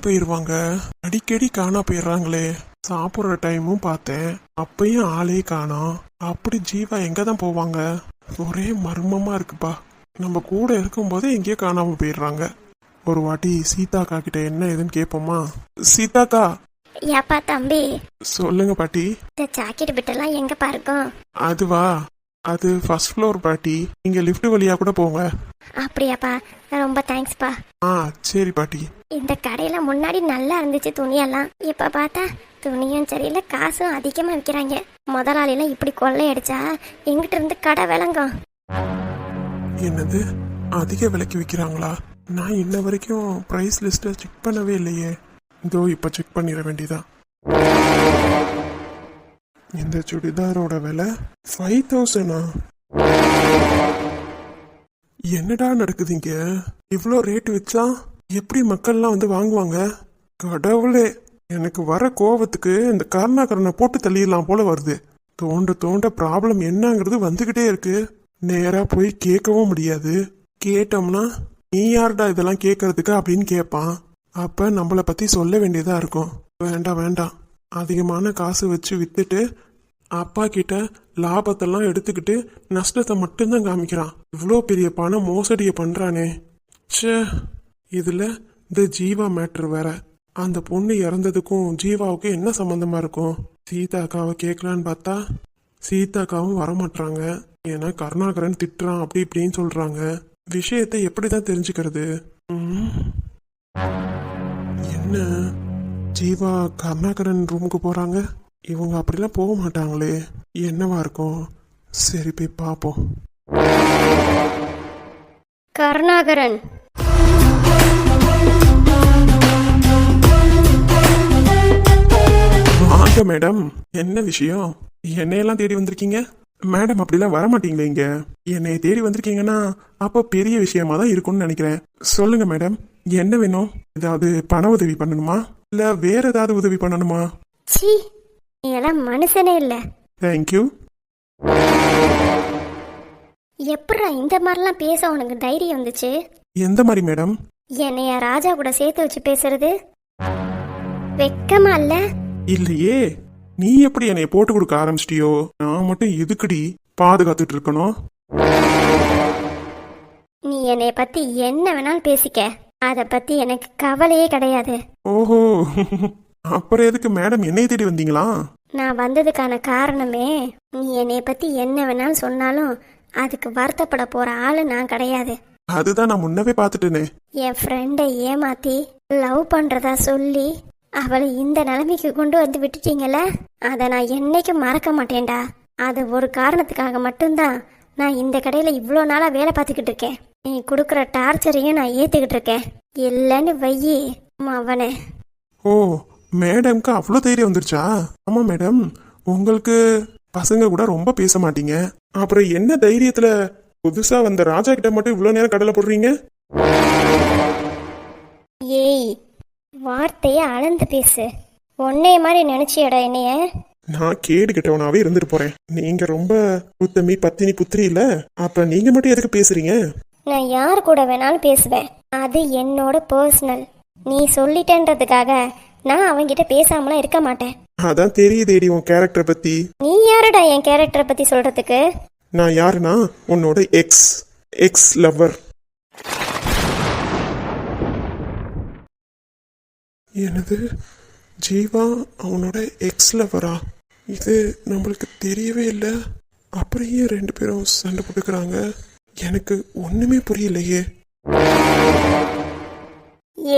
எங்க போயிருவாங்க. அடிக்கடி காணா போயிடுறாங்களே. சாப்பிட்ற டைமும் பார்த்தேன். அப்பயும் ஆளே காணோம் அப்படி ஜீவா எங்க தான் போவாங்க? ஒரே மர்மமா இருக்குப்பா. நம்ம கூட இருக்கும்போது எங்கேயோ காணாம போயிடுறாங்க. ஒரு வாட்டி சீதாக்கா கிட்ட என்ன ஏதுன்னு கேட்போமா சீதாக்கா! ஏப்பா தம்பி. சொல்லுங்க பாட்டி. இந்த ஜாக்கெட் பிட்டெல்லாம் எங்கப்பா இருக்கும்? அதுவா? அது ஃபர்ஸ்ட் ஃப்ளோர் பாட்டி நீங்க லிஃப்ட் வழியா கூட போங்க. அப்படியாப்பா. ரொம்ப தேங்க்ஸ்ப்பா ஆ சரி பாட்டி. இந்த கடையில முன்னாடி நல்லா இருந்துச்சு துணியெல்லாம். இப்ப பார்த்தா துணியும் சரியில்லை காசும் அதிகமா விற்கிறாங்க முதலாளிலாம் இப்படி கொள்ளையடிச்சா எங்கிட்ட இருந்து கடை விளங்கும். என்னது? அதிக விலைக்கு விற்கிறாங்களா நான் இன்ன வரைக்கும் ப்ரைஸ் லிஸ்ட்டை செக் பண்ணவே இல்லையே. இதோ இப்போ செக் பண்ணிட வேண்டியதான் இந்த சுடிதாரோட விலை ஃபைவ் தௌசண்டா என்னடா நடக்குது இங்க இவ்வளோ ரேட் வச்சா எப்படி மக்கள்லாம் வந்து வாங்குவாங்க? கடவுளே எனக்கு வர கோவத்துக்கு இந்த கருணாகரனை போட்டு தள்ளிடலாம் போல வருது. தோண்ட தோண்ட ப்ராப்ளம் என்னங்கிறது வந்துக்கிட்டே இருக்கு. நேரா போய் கேட்கவும் முடியாது. கேட்டோம்னா நீ யாருடா இதெல்லாம் கேட்கறதுக்கு? அப்படின்னு கேட்பான். அப்ப நம்மளை பத்தி சொல்ல வேண்டியதா இருக்கும். வேண்டாம் வேண்டாம். அதிகமான காசு வச்சு வித்துட்டு அப்பா கிட்ட லாபத்தெல்லாம் எடுத்துக்கிட்டு நஷ்டத்தை மட்டும்தான் காமிக்கிறான். இவ்வளோ பெரிய பணம் மோசடியை பண்ணுறானே ச்சே இதில் இந்த ஜீவா மேட்ரு வேற. அந்த பொண்ணு இறந்ததுக்கும் ஜீவாவுக்கும் என்ன சம்மந்தமாக இருக்கும்? சீதாக்காவை கேட்கலான்னு பார்த்தா சீதாக்காவும் வரமாட்டாங்க ஏன்னா கருணாகரன் திட்டுறான் அப்படி இப்படின்னு சொல்கிறாங்க விஷயத்தை எப்படி தான் தெரிஞ்சுக்கிறது என்ன? ஜீவா கருணாகரன் ரூமுக்கு போறாங்க. இவங்க அப்படிலாம் போக மாட்டாங்களே. என்னவா இருக்கும்? சரி போய் பார்ப்போம் கருணாகரன். வாங்க மேடம். என்ன விஷயம்? என்னையெல்லாம் தேடி வந்திருக்கீங்க? மேடம் அப்படிலாம் வர மாட்டீங்களே இங்க. என்னை தேடி வந்திருக்கீங்கன்னா அப்போ பெரிய விஷயமா தான் இருக்கும்னு நினைக்கிறேன். சொல்லுங்க மேடம். என்ன வேணும்? ஏதாவது பண உதவி பண்ணணுமா? இல்ல வேற ஏதாவது உதவி பண்ணணுமா? சீ நீ எல்லாம் மனுஷனே இல்ல. தேங்க்யூ எப்படா இந்த மாதிரிலாம் பேச உனக்கு தைரியம் வந்துச்சு? எந்த மாதிரி மேடம்? என்னைய ராஜா கூட சேர்த்து வச்சு பேசுறது? வெக்கமா இல்ல? இல்லையே. நீ எப்படி என்னைய போட்டு கொடுக்க ஆரம்பிச்சிட்டியோ? நான் மட்டும் எதுக்குடி பாதுகாத்துட்டு இருக்கணும்? நீ என்னைய பத்தி என்ன வேணாலும் பேசிக்க. அத பத்தி எனக்கு கவலையே கிடையாது. ஓஹோ. அப்புறம் எதுக்கு மேடம் என்னைய தேடி வந்தீங்களா? நான் வந்ததுக்கான காரணமே நீ என்னைய பத்தி என்ன வேணாலும் சொன்னாலும் அதுக்கு வருத்தப்பட போற ஆளு நான் கிடையாது. அதுதான் நான் முன்னவே பார்த்துட்டேனே. என் ஃப்ரெண்டை ஏமாத்தி லவ் பண்றதா சொல்லி அவளை இந்த நிலைமைக்கு கொண்டு வந்து விட்டுட்டீங்கல்ல? அதை நான் என்னைக்கும் மறக்க மாட்டேன்டா. அது ஒரு காரணத்துக்காக மட்டும்தான் நான் இந்த கடையில இவ்வளோ நாளா வேலை பார்த்துக்கிட்டு இருக்கேன். நீ கொடுக்குற டார்ச்சரையும் நான் ஏத்துக்கிட்டு இருக்கேன். இல்லைன்னு வையி அவனை. ஓ மேடம்க்கு அவ்வளோ தைரியம் வந்துருச்சா? ஆமா மேடம். உங்களுக்கு பசங்க கூட ரொம்ப பேச மாட்டீங்க. அப்புறம் என்ன தைரியத்துல புதுசா வந்த ராஜா கிட்ட மட்டும் இவ்வளோ நேரம் கடலை போடுறீங்க? ஏய் வார்த்தையை அளந்து பேசு. உன்னைய மாதிரி நினைச்சியடா என்னைய. நான் கேடு கெட்டவனாவே இருந்துட்டு போறேன். நீங்க ரொம்ப புத்தமி பத்தினி புத்திரி இல்ல? அப்ப நீங்க மட்டும் எதுக்கு பேசுறீங்க? நான் யார் கூட வேணாலும் பேசுவேன். அது என்னோட பர்சனல் நீ சொல்லிட்டேன்றதுக்காக நான் அவன்கிட்ட பேசாமலாம் இருக்க மாட்டேன். அதான் தெரியுதேடி உன் கேரக்டரை பத்தி. நீ யாருடா என் கேரக்டரை பத்தி சொல்றதுக்கு? நான் யாருன்னா உன்னோட எக்ஸ் எக்ஸ் லவ்வர் எனது ஜீவா அவனோட எக்ஸ் லவ்வரா இது நம்மளுக்கு தெரியவே இல்லை. அப்புறம் ஏன் ரெண்டு பேரும் சண்டை போட்டுக்கிறாங்க? எனக்கு ஒண்ணுமே புரியலையே.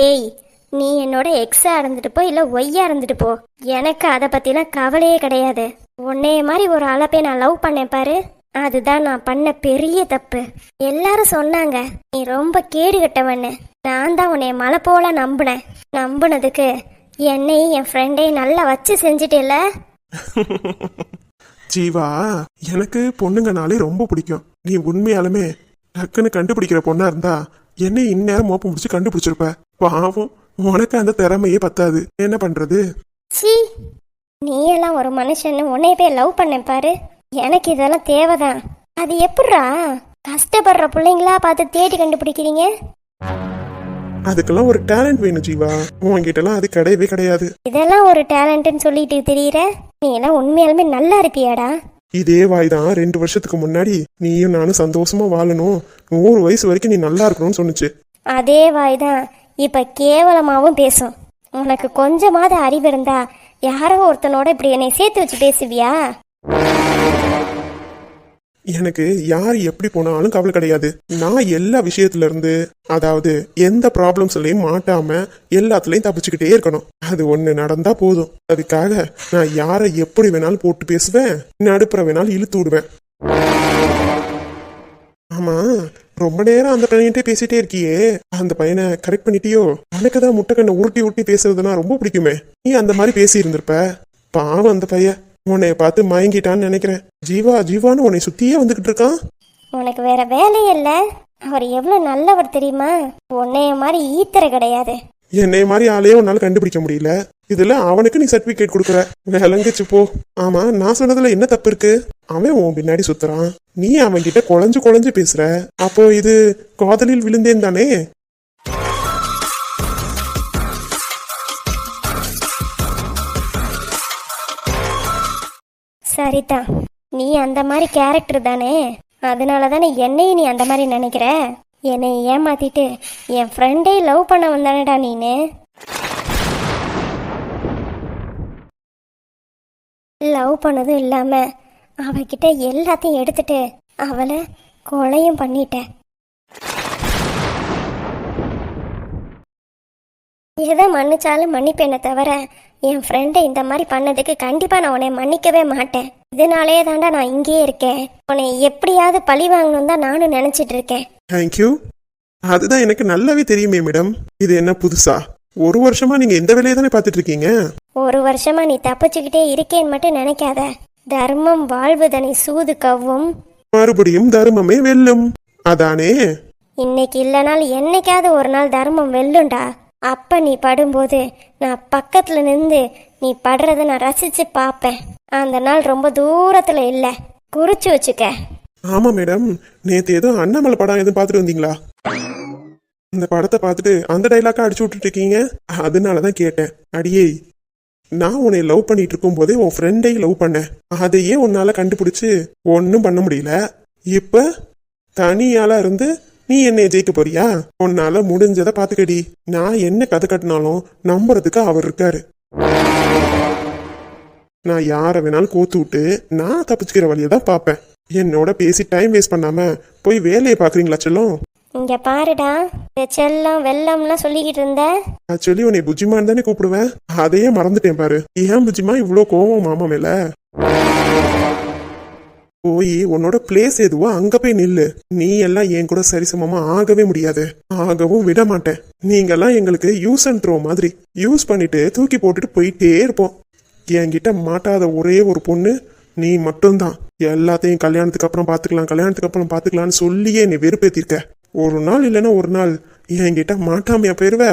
ஏய் நீ என்னோட எக்ஸா இருந்துட்டு போ இல்ல ஒய்யா இருந்துட்டு போ. எனக்கு அதை பத்திலாம் கவலையே கிடையாது. உன்னைய மாதிரி ஒரு ஆளை போய் நான் லவ் பண்ணேன் பாரு. அதுதான் நான் பண்ண பெரிய தப்பு. எல்லாரும் சொன்னாங்க நீ ரொம்ப கேடு கட்டவன்னு. நான் தான் உன்னைய மலை போல நம்பினேன். நம்பினதுக்கு என்னையும் என் ஃப்ரெண்டையும் நல்லா வச்சு செஞ்சுட்டேல ஜீவா எனக்கு பொண்ணுங்கனாலே ரொம்ப பிடிக்கும். நீ உண்மையாலுமே டக்குன்னு கண்டுபிடிக்கிற பொண்ணா இருந்தா என்னை இந்நேரம் மோப்பம் முடிச்சு கண்டுபிடிச்சிருப்ப. பாவம் உனக்கு அந்த திறமையே பத்தாது. என்ன பண்றது? சீ நீ எல்லாம் ஒரு மனுஷன்னு உன்னைய போய் லவ் பண்ணேன் பாரு. எனக்கு இதெல்லாம் தேவைதான். அது எப்படிடா கஷ்டப்படுற பிள்ளைங்களா பார்த்து தேடி கண்டுபிடிக்கிறீங்க? அதுக்கெல்லாம் ஒரு டேலண்ட் வேணும் ஜீவா. உன்கிட்டலாம் அது கிடையவே கிடையாது. இதெல்லாம் ஒரு டேலண்ட்னு சொல்லிட்டு திரியிற? நீ எல்லாம் உண்மையாலுமே நல்லா இருப்பியாடா? இதே வாய் தான் ரெண்டு வருஷத்துக்கு முன்னாடி நீயும் நானும் சந்தோஷமா வாழணும். நூறு வயசு வரைக்கும் நீ நல்லா இருக்கணும்னு சொன்னுச்சு. அதே வாய் தான் இப்ப கேவலமாவும் பேசும். உனக்கு கொஞ்சமாவது அறிவு இருந்தா யாரோ ஒருத்தனோட இப்படி என்னை சேர்த்து வச்சு பேசுவியா? எனக்கு யார் எப்படி போனாலும் கவலை கிடையாது. நான் எல்லா விஷயத்துல இருந்து அதாவது எந்த ப்ராப்ளம்ஸ்லையும் மாட்டாம எல்லாத்துலயும் தப்பிச்சுக்கிட்டே இருக்கணும். அது ஒண்ணு நடந்தா போதும். அதுக்காக நான் யாரை எப்படி வேணாலும் போட்டு பேசுவேன் நடுப்புற வேணாலும் இழுத்து விடுவேன். ஆமா ரொம்ப நேரம் அந்த பையன்கிட்ட பேசிட்டே இருக்கியே. அந்த பையனை கரெக்ட் பண்ணிட்டியோ? உனக்கு தான் முட்டைக்கண்ணை உருட்டி உருட்டி பேசுறதுனா ரொம்ப பிடிக்குமே. நீ அந்த மாதிரி பேசி இருந்திருப்ப பாவம் அந்த பையன். உன்னைய பார்த்து மயங்கிட்டான்னு நினைக்கிறேன். ஜீவா ஜீவான்னு உன்னை சுத்தியே வந்துகிட்டு இருக்கான். உனக்கு வேற வேலையே இல்ல. அவர் எவ்வளவு நல்லவர் தெரியுமா? உன்னைய மாதிரி ஈத்தர கிடையாது. என்னைய மாதிரி ஆளையே உன்னால கண்டுபிடிக்க முடியல. இதுல அவனுக்கு நீ சர்டிபிகேட் கொடுக்குற. விளங்குச்சு போ. ஆமா நான் சொன்னதுல என்ன தப்பு இருக்கு? அவன் உன் பின்னாடி சுத்துறான். நீ அவன் கிட்ட குழஞ்சு குழஞ்சு பேசுற. அப்போ இது காதலில் விழுந்தேன் தானே? சரிதான் நீ அந்த மாதிரி கேரக்டர் தானே? அதனால தானே என்னையும் நீ அந்த மாதிரி நினைக்கிற? என்னை ஏமாத்திட்டு என் ஃப்ரெண்டே லவ் பண்ண வந்தானடா நீனு. லவ் பண்ணதும் இல்லாம அவகிட்ட எல்லாத்தையும் எடுத்துட்டு அவளை கொலையும் பண்ணிட்டேன். எதை மன்னிச்சாலும் மன்னிப்பேனே தவிர என் ஃப்ரெண்டை இந்த மாதிரி பண்ணதுக்கு கண்டிப்பா நான் உன்னை மன்னிக்கவே மாட்டேன். இதனாலே தாண்டா நான் இங்கேயே இருக்கேன். உன்னை எப்படியாவது பழி வாங்கணும் தான் நானும் நினைச்சிட்டு இருக்கேன். தேங்க்யூ அதுதான் எனக்கு நல்லாவே தெரியுமே மேடம் இது என்ன புதுசா? ஒரு வருஷமா நீங்க இந்த வேலையை தானே பார்த்துட்டு இருக்கீங்க? ஒரு வருஷமா நீ தப்பிச்சுக்கிட்டே இருக்கேன்னு மட்டும் நினைக்காத. தர்மம் வாழ்வுதனை சூது கவ்வும். மறுபடியும் தர்மமே வெல்லும். அதானே? இன்னைக்கு இல்லைனாலும் என்னைக்காவது ஒரு நாள் தர்மம் வெல்லும்டா. அப்போ நீ படும்போது நான் பக்கத்தில் நின்று நீ படுறத நான் ரசித்து பார்ப்பேன் அந்த நாள் ரொம்ப தூரத்தில் இல்லை. குறிச்சு வச்சுக்க. ஆமாம் மேடம். நேற்று ஏதோ அண்ணாமலை படம் எதுவும் பார்த்துட்டு வந்தீங்களா? இந்த படத்தை பார்த்துட்டு அந்த டைலாக்கா அடிச்சு விட்டுட்டு இருக்கீங்க? அதனாலதான் கேட்டேன். அடியே நான் உன்னை லவ் பண்ணிட்டு இருக்கும் போதே உன் ஃப்ரெண்டை லவ் பண்ணேன். அதையே உன்னால கண்டுபிடிச்சு ஒன்றும் பண்ண முடியல. இப்போ தனியால இருந்து நீ என்னைய ஜெயிக்க போறியா? உன்னால முடிஞ்சதை பாத்துக்கடி. நான் என்ன கதை கட்டினாலும் நம்புறதுக்கு அவர் இருக்காரு. நான் யாரை வேணாலும் கோத்து விட்டு நான் தப்பிச்சுக்கிற வழியை தான் பார்ப்பேன். என்னோட பேசி டைம் வேஸ்ட் பண்ணாம போய் வேலையை பாக்குறீங்களா செல்லம்? இங்க பாருடா இந்த செல்லம் வெள்ளம்லாம் சொல்லிக்கிட்டு இருந்த. ஆக்சுவலி உன்னை புஜிமான் தானே கூப்பிடுவேன். அதையே மறந்துட்டேன் பாரு. ஏன் புஜிமா இவ்வளோ கோவம் மாமா மேல? போய் உன்னோட பிளேஸ் எதுவோ அங்க போய் நில்லு. நீ எல்லாம் என் கூட சரிசமமா ஆகவே முடியாது. ஆகவும் விட மாட்டேன். நீங்கெல்லாம் எங்களுக்கு யூஸ் அண்ட் த்ரோ மாதிரி யூஸ் பண்ணிட்டு தூக்கி போட்டுட்டு போயிட்டே இருப்போம். என்கிட்ட மாட்டாத ஒரே ஒரு பொண்ணு நீ மட்டும்தான். எல்லாத்தையும் கல்யாணத்துக்கு அப்புறம் பாத்துக்கலாம் கல்யாணத்துக்கு அப்புறம் பாத்துக்கலாம்னு சொல்லியே நீ வெறுப்பேத்திருக்க. ஒரு நாள் இல்லைன்னா ஒரு நாள் என்கிட்ட மாட்டாமையா போயிருவ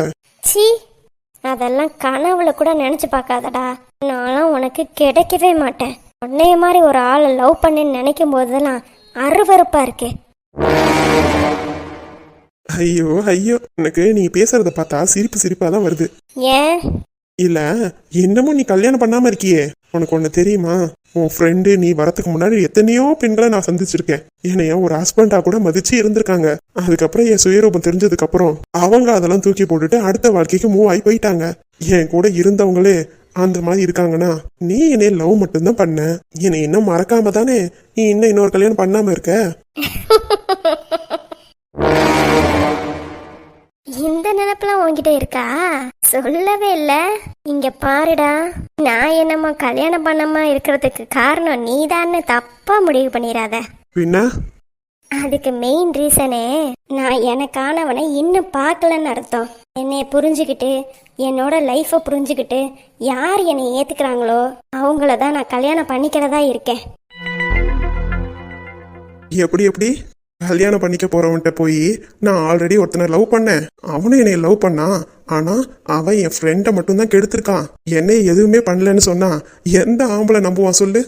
அதெல்லாம் கனவுல கூட நினைச்சு பார்க்காதடா. நான்லாம் உனக்கு கிடைக்கவே மாட்டேன். உன்னைய மாதிரி ஒரு ஆளை லவ் பண்ணேன்னு நினைக்கும் போதெல்லாம் அருவருப்பா இருக்கு ஐயோ ஐயோ. எனக்கு நீ பேசுறத பார்த்தா சிரிப்பு சிரிப்பா தான் வருது. ஏன்? இல்ல இன்னமும் நீ கல்யாணம் பண்ணாம இருக்கியே. உனக்கு ஒண்ணு தெரியுமா? உன் ஃப்ரெண்டு நீ வரதுக்கு முன்னாடி எத்தனையோ பெண்களை நான் சந்திச்சிருக்கேன். என்னைய ஒரு ஹஸ்பண்டா கூட மதிச்சு இருந்திருக்காங்க. அதுக்கப்புறம் என் சுயரூபம் தெரிஞ்சதுக்கு அப்புறம் அவங்க அதெல்லாம் தூக்கி போட்டுட்டு அடுத்த வாழ்க்கைக்கு மூவ் ஆகி போயிட்டாங்க. என் கூட இருந்தவங்களே அந்த மாதிரி இருக்காங்கன்னா நீ என்னைய லவ் மட்டும்தான் பண்ண. என்னை இன்னும் மறக்காம தானே நீ இன்னும் இன்னொரு கல்யாணம் பண்ணாம இருக்க? இந்த நினைப்பெல்லாம் உன்கிட்ட இருக்கா? சொல்லவே இல்ல. இங்க பாருடா நான் என்னம்மா கல்யாணம் பண்ணாம இருக்கிறதுக்கு காரணம் நீதான்னு தப்பா முடிவு பண்ணிடாத. பின்ன? அதுக்கு மெயின் ரீசனே நான் எனக்கானவனை இன்னும் பார்க்கலன்னு அர்த்தம். என்னைய புரிஞ்சுக்கிட்டு என்னோட லைஃப்பை புரிஞ்சுக்கிட்டு யார் என்னை ஏத்துக்கிறாங்களோ அவங்கள தான் நான் கல்யாணம் பண்ணிக்கிறதா இருக்கேன். எப்படி எப்படி? கல்யாணம் பண்ணிக்க போறவன்ட்ட போய் நான் ஆல்ரெடி ஒருத்தனை லவ் பண்ணேன். அவனும் என்னை லவ் பண்ணான் ஆனா அவன் என் ஃப்ரெண்டை மட்டும்தான் கெடுத்திருக்கான். என்னை எதுவுமே பண்ணலன்னு சொன்னா எந்த ஆம்பளை நம்புவான் சொல்லு?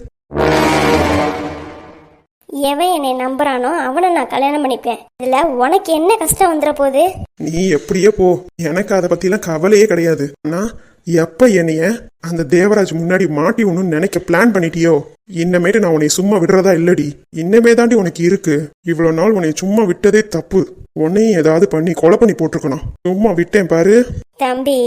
எவன் என்னை நம்புறானோ அவனை நான் கல்யாணம் பண்ணிப்பேன். இதுல உனக்கு என்ன கஷ்டம் வந்துட போகுது? நீ எப்படியே போ. எனக்கு அதை பத்திலாம் கவலையே கிடையாது. நான் எப்ப என்னைய அந்த தேவராஜ் முன்னாடி மாட்டி ஒன்று நினைக்க பிளான் பண்ணிட்டியோ? இன்னமேட்டு நான் உன்னை சும்மா விடுறதா இல்லடி. இன்னமே தாண்டி உனக்கு இருக்கு. இவ்வளவு நாள் உன்னை சும்மா விட்டதே தப்பு. உன்னையும் ஏதாவது பண்ணி கொலை பண்ணி போட்டிருக்கணும். சும்மா விட்டேன் பாரு. தம்பி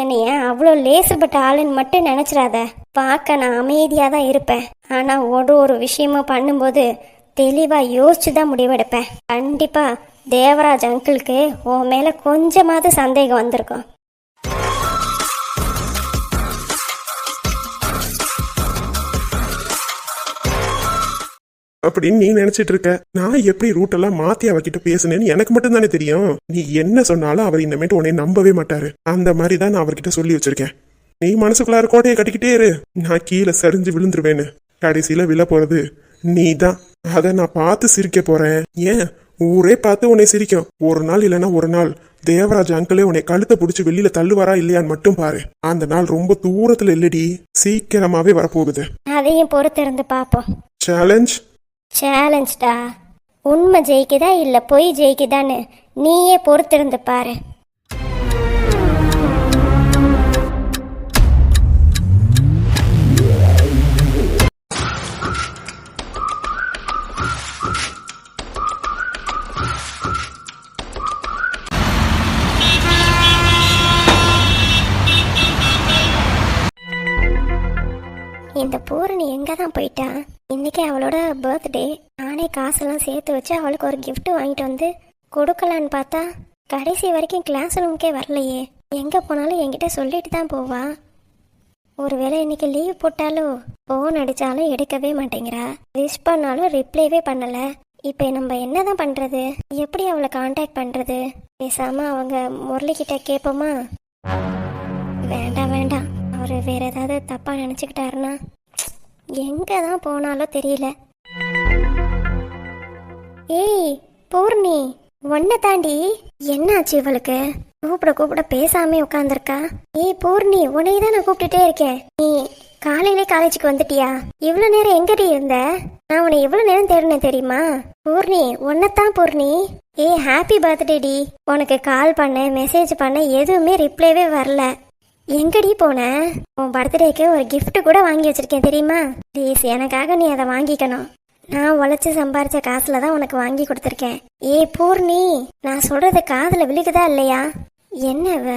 என்னைய அவ்வளோ லேசுப்பட்ட ஆளுன்னு மட்டும் நினைச்சிடாத. பார்க்க நான் அமைதியாக தான் இருப்பேன். ஆனால் ஒரு ஒரு விஷயமும் பண்ணும்போது தெளிவாக யோசிச்சு தான் முடிவெடுப்பேன். கண்டிப்பாக தேவராஜ் அங்கிளுக்கு உன் மேலே கொஞ்சமாவது சந்தேகம் வந்திருக்கும். அப்படின்னு நீ நினைச்சிட்டு இருக்க. நான் எப்படி ரூட் எல்லாம் மாத்தி அவகிட்ட பேசுனேன்னு எனக்கு மட்டும் தானே தெரியும். நீ என்ன சொன்னாலும் அவர் இனிமேட்டு உன்னை நம்பவே மாட்டாரு. அந்த மாதிரி தான் நான் அவர்கிட்ட சொல்லி வச்சிருக்கேன். நீ மனசுக்குள்ளார கோட்டையை கட்டிக்கிட்டே இரு. நான் கீழே சரிஞ்சு விழுந்துருவேன்னு. கடைசியில விழ போறது நீ தான் அதை நான் பார்த்து சிரிக்க போறேன். ஏன்? ஊரே பார்த்து உன்னை சிரிக்கும். ஒரு நாள் இல்லைன்னா ஒரு நாள். தேவராஜ் அங்கிளே உன்னை கழுத்தை பிடிச்சி வெளியில தள்ளுவாரா இல்லையான்னு மட்டும் பாரு. அந்த நாள் ரொம்ப தூரத்துல இல்லடி. சீக்கிரமாவே வரப்போகுது. அதையும் பொறுத்திருந்து பார்ப்போம். சேலஞ்ச் சேலஞ்ச்டா உண்மை ஜெயிக்குதா இல்லை பொய் ஜெயிக்குதான்னு நீயே பொறுத்திருந்து பாரு. எங்கே தான் போயிட்டா இன்னைக்கு அவளோட பர்த்டே நானே காசெல்லாம் சேர்த்து வச்சு அவளுக்கு ஒரு கிஃப்ட் வாங்கிட்டு வந்து கொடுக்கலான்னு பார்த்தா கடைசி வரைக்கும் கிளாஸ் ரூமுக்கே வரலையே. எங்கே போனாலும் என்கிட்ட சொல்லிட்டு தான் போவா. ஒருவேளை இன்னைக்கு லீவ் போட்டாலோ ஃபோன் அடித்தாலும் எடுக்கவே மாட்டேங்கிறா. விஷ் பண்ணாலும் ரிப்ளைவே பண்ணலை. இப்போ நம்ம என்ன தான் பண்ணுறது எப்படி அவளை காண்டாக்ட் பண்ணுறது பேசாமல் அவங்க முரளிக்கிட்ட கேட்போமா வேண்டாம் வேண்டாம். அவர் வேற ஏதாவது தப்பாக நினச்சிக்கிட்டாருன்னா எங்கே தான் போனாலோ தெரியல. ஏய் பூர்ணி ஒன்ன தாண்டி என்னாச்சு இவளுக்கு? கூப்பிட கூப்பிட பேசாமே உட்காந்துருக்கா ஏய் பூர்ணி உன்னை தான் நான் கூப்பிட்டுட்டே இருக்கேன். நீ காலையிலே காலேஜுக்கு வந்துட்டியா? இவ்வளோ நேரம் எங்கடி இருந்த? நான் உன்னை எவ்வளோ நேரம் தேடினேன் தெரியுமா? பூர்ணி உன்னைத்தான் பூர்ணி. ஏய் ஹாப்பி பர்த்டே டி. உனக்கு கால் பண்ண மெசேஜ் பண்ண எதுவுமே ரிப்ளைவே வரல. எங்கடி போன? உன் பர்த்டேக்கு ஒரு கிஃப்ட் கூட வாங்கி வச்சிருக்கேன் தெரியுமா? ப்ளீஸ் எனக்காக நீ அதை வாங்கிக்கணும். நான் உழைச்சி சம்பாரிச்ச காசுல தான் உனக்கு வாங்கி கொடுத்துருக்கேன். ஏய் பூர்ணி நான் சொல்றது காதுல விழுகுதா இல்லையா? என்னவ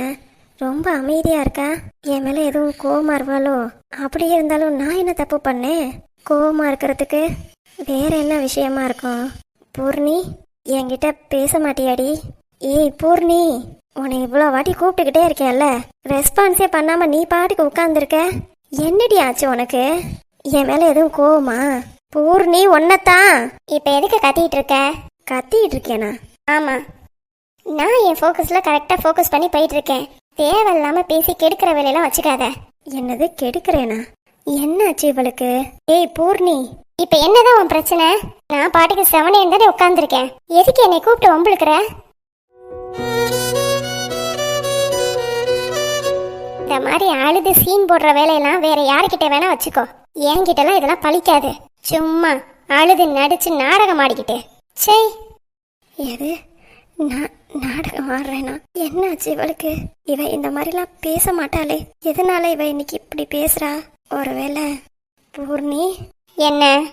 ரொம்ப அமைதியா இருக்கா? என் மேல எதுவும் கோவமா இருவாளோ அப்படியே இருந்தாலும் நான் என்ன தப்பு பண்ணேன்? கோவமா இருக்கிறதுக்கு வேற என்ன விஷயமா இருக்கும்? பூர்ணி என்கிட்ட பேச மாட்டியாடி. ஏய் பூர்ணி உன்னை இவ்வளோ வாட்டி கூப்பிட்டுக்கிட்டே இருக்கேன்ல. ரெஸ்பான்ஸே பண்ணாமல் நீ பாட்டுக்கு உட்காந்துருக்க என்னடி ஆச்சு உனக்கு? என் மேலே எதுவும் கோவமா? பூர்ணி ஒன்னத்தான் இப்போ எதுக்கு கத்திட்டு இருக்க? கத்திட்டு இருக்கேனா? ஆமாம் நான் என் ஃபோக்கஸில் கரெக்டாக ஃபோக்கஸ் பண்ணி போயிட்டு இருக்கேன். தேவையில்லாமல் பேசி கெடுக்கிற வேலையெல்லாம் வச்சுக்காத. என்னது கெடுக்கிறேனா? என்னாச்சு இவளுக்கு? ஏய் பூர்ணி. இப்போ என்னதான் உன் பிரச்சனை? நான் பாட்டுக்கு செவனே தானே உட்காந்துருக்கேன் எதுக்கு என்னை கூப்பிட்டு வம்பிழுக்கிற? இந்த மாதிரி அழுது சீன் போடுற வேலையெல்லாம் வேற யாருக்கிட்ட வேணா வச்சுக்கோ. என்கிட்டலாம் இதெல்லாம் பழிக்காது. சும்மா அழுது நடிச்சு நாடகம் ஆடிக்கிட்டு. சே எது? நான் நாடகம் ஆடுறேனா? என்னாச்சு இவளுக்கு? இவ இந்த மாதிரிலாம் பேச மாட்டாளே. எதனால இவ இன்னைக்கு இப்படி பேசுறா? ஒருவேளை பூர்ணி? என்ன?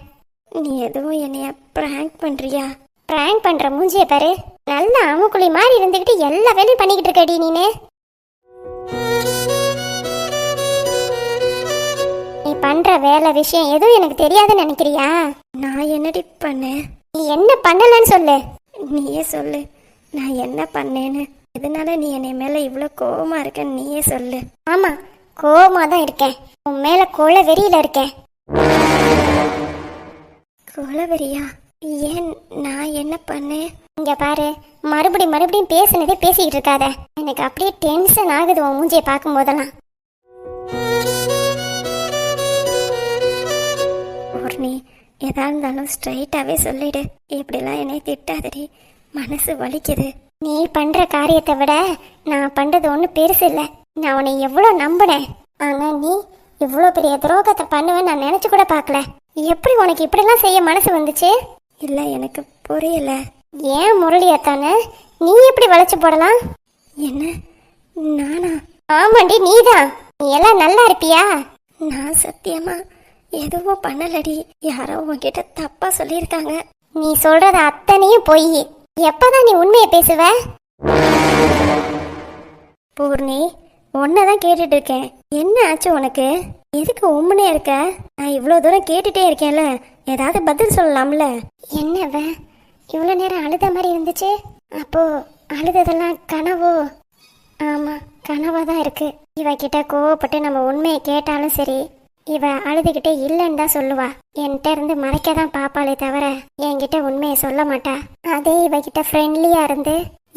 நீ எதுவும் என்னைய பிராங்க் பண்றியா? பிராங்க் பண்ற மூஞ்சிய பாரு. நல்ல அமுக்குழி மாதிரி இருந்துகிட்டு எல்லா வேலையும் பண்ணிக்கிட்டு இருக்கடி நீனு. பண்ற வேலை விஷயம் எதுவும் எனக்கு தெரியாதுன்னு நினைக்கிறியா? நான் என்னடி பண்ணேன் நீ என்ன பண்ணலன்னு சொல்லு. நீயே சொல்லு. நான் என்ன பண்ணேன்னு? எதனால நீ என்னை மேல இவ்வளோ கோவமா இருக்கன்னு நீயே சொல்லு. ஆமா கோவமா தான் இருக்கேன். உன் மேல கொலை வெறியில இருக்கேன். கொலவெறியா ஏன் நான் என்ன பண்ணேன்? இங்க பாரு மறுபடி மறுபடியும் பேசுனதே பேசிக்கிட்டு இருக்காத. எனக்கு அப்படியே டென்ஷன் ஆகுது உன் மூஞ்சியை பார்க்கும் போதெல்லாம் எதா இருந்தாலும் ஸ்ட்ரைட்டாவே சொல்லிடு. இப்படிலாம் என்னை திட்டாதடி. மனசு வலிக்குது. நீ பண்ற காரியத்தை விட நான் பண்றது ஒன்றும் பெருசு இல்லை. நான் உன்னை எவ்வளோ நம்பினேன். ஆனா நீ இவ்வளோ பெரிய துரோகத்தை பண்ணுவேன்னு நான் நினைச்சு கூட பார்க்கல. எப்படி உனக்கு இப்படிலாம் செய்ய மனசு வந்துச்சு? இல்லை எனக்கு புரியல. ஏன் முரளியா தானே? நீ எப்படி வளைச்சு போடலாம்? என்ன? நானா? ஆமாண்டி நீதான். நீ எல்லாம் நல்லா இருப்பியா? நான் சத்தியமா எதுவும் பண்ணலடி. யாரோ உன்கிட்ட தப்பா சொல்லியிருக்காங்க. நீ சொல்றது அத்தனையும் பொய். எப்பதான் நீ உண்மையை பேசுவ? பூர்ணி தான் கேட்டுட்டு இருக்கேன் என்ன ஆச்சு உனக்கு? எதுக்கு உம்முனே இருக்க? நான் இவ்வளோ தூரம் கேட்டுட்டே இருக்கேன்ல. ஏதாவது பதில் சொல்லலாம்ல? என்னவ? இவ்வளோ நேரம் அழுத மாதிரி இருந்துச்சு. அப்போ அழுததெல்லாம் கனவோ? ஆமா கனவா தான் இருக்கு. இவகிட்ட கோவப்பட்டு நம்ம உண்மையை கேட்டாலும் சரி இவ அழுதுகிட்டே இல்லைன்னு தான் சொல்லுவா. என்கிட்ட இருந்து மறைக்க தான் பாப்பாளே தவிர என்கிட்ட உண்மையை சொல்ல மாட்டா. அதே இவகிட்ட ஃப்ரெண்ட்லியா இருந்து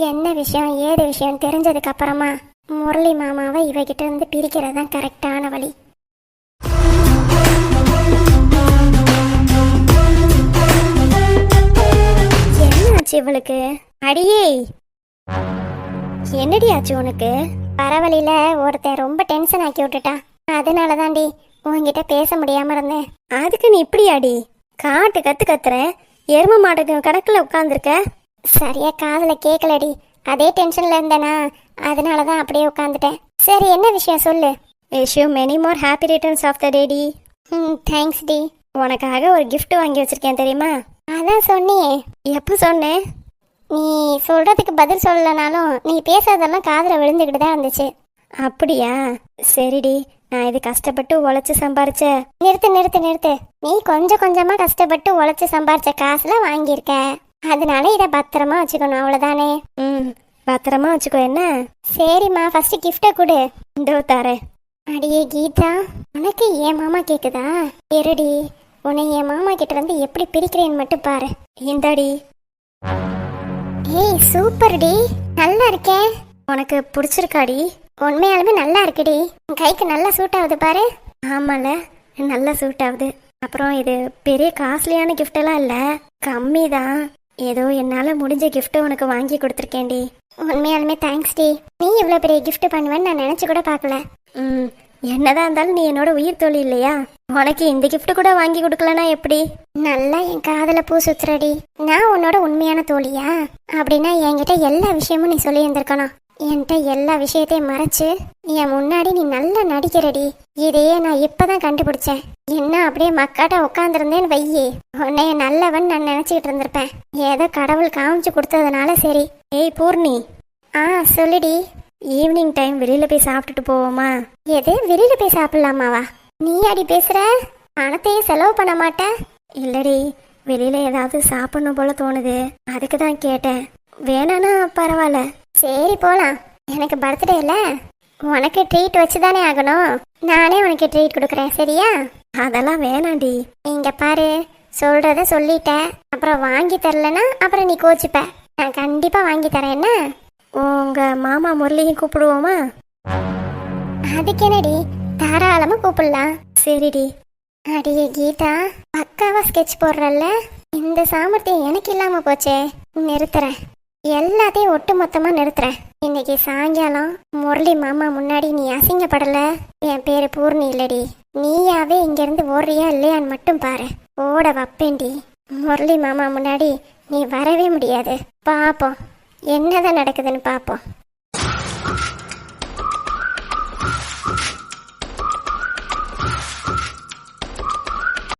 என்ன விஷயம் ஏது விஷயம் தெரிஞ்சதுக்கு அப்புறமா முரளி மாமாவை இவகிட்ட இருந்து பிரிக்கிறது தான் கரெக்டான வழி. என்னாச்சு இவளுக்கு? அடியே! என்னடி ஆச்சு உனக்கு? பரவலில ஒருத்தன் ரொம்ப டென்ஷன் ஆக்கி விட்டுட்டான். அதனால தாண்டி உன்கிட்ட பேச முடியாம இருந்தேன். அதுக்கு நீ இப்படி அடி காட்டு கத்து கத்துற. எரும மாடு கணக்குல உட்காந்துருக்க சரியா காதுல கேட்கலடி அதே டென்ஷன்ல இருந்தேனா அதனால தான் அப்படியே உட்காந்துட்டேன் சரி என்ன விஷயம் சொல்லு? Wish many more happy returns of the day D ம் தேங்க்ஸ் டி உனக்காக ஒரு gift வாங்கி வச்சிருக்கேன் தெரியுமா? அதான் சொன்னியே. எப்போ சொன்னேன் நீ சொல்றதுக்கு பதில் சொல்லனாலும் நீ பேசுறதெல்லாம் காதுல விழுந்துக்கிட்டு தான் இருந்துச்சு. அப்படியா? சரிடி நான் இது கஷ்டப்பட்டு உழைச்சு சம்பாரிச்ச நிறுத்து நிறுத்து நிறுத்து. நீ கொஞ்சம் கொஞ்சமா கஷ்டப்பட்டு உழைச்சு சம்பாரிச்ச காசுல வாங்கியிருக்க. அதனால இதை பத்திரமா வச்சுக்கணும் அவ்வளவுதானே? ம் பத்திரமா வச்சுக்கோ என்ன? சரிம்மா ஃபர்ஸ்ட் கிஃப்டை கொடு. இதோ தரேன் அடியே கீதா உனக்கு என் மாமா கேக்குதா? இருடி உன்னை என் மாமா கிட்ட இருந்து எப்படி பிரிக்கிறேன்னு மட்டும் பாரு. இந்தாடி. ஏய் சூப்பர் டி நல்லா இருக்கே. உனக்கு பிடிச்சிருக்காடி. உண்மையாலுமே நல்லா இருக்குடி. உன் கைக்கு நல்லா சூட் ஆகுது பாரு. ஆமால நல்லா சூட் ஆகுது. அப்புறம் இது பெரிய காஸ்ட்லியான கிஃப்ட் எல்லாம் இல்லை. கம்மி தான் ஏதோ என்னால் முடிஞ்ச கிஃப்ட் உனக்கு வாங்கி கொடுத்துருக்கேன்டி. உண்மையாலுமே தேங்க்ஸ் டி. நீ இவ்வளோ பெரிய கிஃப்ட் பண்ணுவேன்னு நான் நினச்சி கூட பார்க்கல. ம் என்னதான் இருந்தாலும் நீ என்னோட உயிர் தோழி இல்லையா? உனக்கு இந்த கிஃப்ட் கூட வாங்கி கொடுக்கலனா எப்படி? நல்லா என் காதல பூ சுத்துறடி. நான் உன்னோட உண்மையான தோழியா? அப்படின்னா என்கிட்ட எல்லா விஷயமும் நீ சொல்லி இருந்திருக்கணும் என்கிட்ட எல்லா விஷயத்தையும் மறைச்சு என் முன்னாடி நீ நல்லா நடிக்கிறடி. இதையே நான் இப்பதான் கண்டுபிடிச்சேன். என்ன அப்படியே மக்காட்ட உட்காந்துருந்தேன்னு வையே. உன்னைய நல்லவன் நான் நினச்சிக்கிட்டு இருந்திருப்பேன். ஏதோ கடவுள் காமிச்சு கொடுத்ததுனால சரி. ஏய் பூர்ணி. ஆ சொல்லுடி. ஈவினிங் டைம் வெளியில போய் சாப்பிட்டுட்டு போவோமா? எது? வெளியில போய் சாப்பிடலாமாவா? நீ அடி பேசுற? பணத்தையும் செலவு பண்ண மாட்டேன். இல்லடி வெளியில ஏதாவது சாப்பிடணும் போல தோணுது. அதுக்கு தான் கேட்டேன். வேணானா பரவாயில்ல. சரி போலாம். எனக்கு பர்த்டே இல்லை. உனக்கு ட்ரீட் வச்சு தானே ஆகணும். நானே உனக்கு ட்ரீட் கொடுக்குறேன் சரியா? அதெல்லாம் வேணாண்டி. இங்க பாரு சொல்றத சொல்லிட்டேன். அப்புறம் வாங்கி தரலனா அப்புறம் நீ கோச்சுப்ப. நான் கண்டிப்பா வாங்கி தரேன் என்ன? உங்க மாமா முரளியும் கூப்பிடுவோமா? அதுக்கு என்னடி தாராளமா கூப்பிடலாம். சரிடி. அடியே கீதா பக்காவா ஸ்கெட்ச் போடுறல்ல? இந்த சாமர்த்தியம் எனக்கு இல்லாம போச்சே. நிறுத்துறேன். எல்லாத்தையும் ஒட்டு மொத்தமாக நிறுத்துறேன். இன்னைக்கு சாயங்காலம் முரளி மாமா முன்னாடி நீ அசிங்கப்படல? என் பேரு பூர்ணி இல்லடி. நீயாவே இங்கிருந்து ஓடுறியா இல்லையான்னு மட்டும் பாரு. ஓட வப்பேண்டி முரளி மாமா முன்னாடி நீ வரவே முடியாது. பாப்போம். என்னதான் நடக்குதுன்னு பாப்போம்.